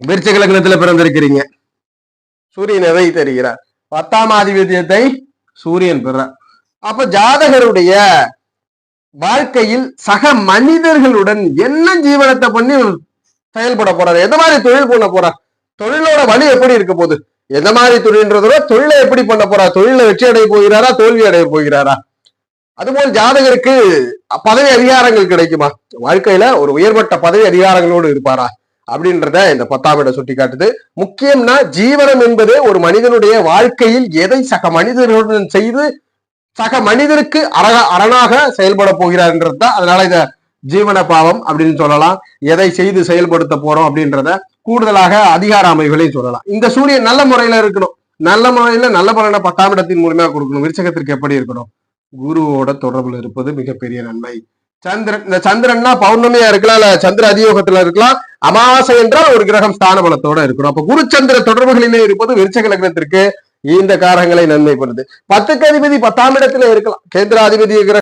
விருச்சக லக்னத்துல பிறந்திருக்கிறீங்க. சூரியன் எதை தெரிகிறார்? பத்தாம் ஆதிபத்தியத்தை சூரியன் பெறார் அப்ப ஜாதகருடைய வாழ்க்கையில் சக மனிதர்களுடன் என்ன ஜீவனத்தை பண்ணி செயல்பட போறாரு? எந்த மாதிரி தொழில் பண்ண போறார் தொழிலோட வழி எப்படி இருக்க போகுது? எந்த மாதிரி தொழில்ன்றதோட தொழிலை எப்படி பண்ண போறா? தொழில வெற்றி அடைய போகிறாரா? தோல்வி அடைய போகிறாரா? அதுபோல் ஜாதகருக்கு பதவி அதிகாரங்கள் கிடைக்குமா? வாழ்க்கையில ஒரு உயர்மட்ட பதவி அதிகாரங்களோடு இருப்பாரா? அப்படின்றத இந்த பத்தாம் இடம் சுட்டி காட்டுது முக்கியம்னா ஜீவனம் என்பது ஒரு மனிதனுடைய வாழ்க்கையில் எதை சக மனிதர்களுடன் செய்து சக மனிதருக்கு அரண அரணாக செயல்பட போகிறார்ன்றது தான் அதனால இத ஜீவன பாவம் அப்படின்னு சொல்லலாம். எதை செய்து செயல்படுத்த போறோம் அப்படின்றத கூடுதலாக அதிகார அமைவுகளையும் சொல்லலாம். இந்த சூரியன் நல்ல முறையில இருக்கணும். நல்ல முறையில நல்ல பலனை பத்தாம் இடத்தின் மூலமா கொடுக்கணும். விருச்சகத்திற்கு எப்படி இருக்கணும்? குருவோட தொடர்புல இருப்பது மிகப்பெரிய நன்மை. சந்திரன் இந்த சந்திரன்னா பௌர்ணமியா இருக்கலாம் இல்ல சந்திர அதியோகத்துல இருக்கலாம். அமாவாசை என்றால் ஒரு கிரகம் ஸ்தான பலத்தோட இருக்கணும். அப்ப குரு சந்திர தொடர்புகளிலே இருப்பது விருச்சக லக்னத்திற்கு இந்த காரங்களை நன்மை பண்ணுது. பத்துக்கு அதிபதி பத்தாம் இடத்துல இருக்கலாம். கேந்திராதிபதி கிரகம்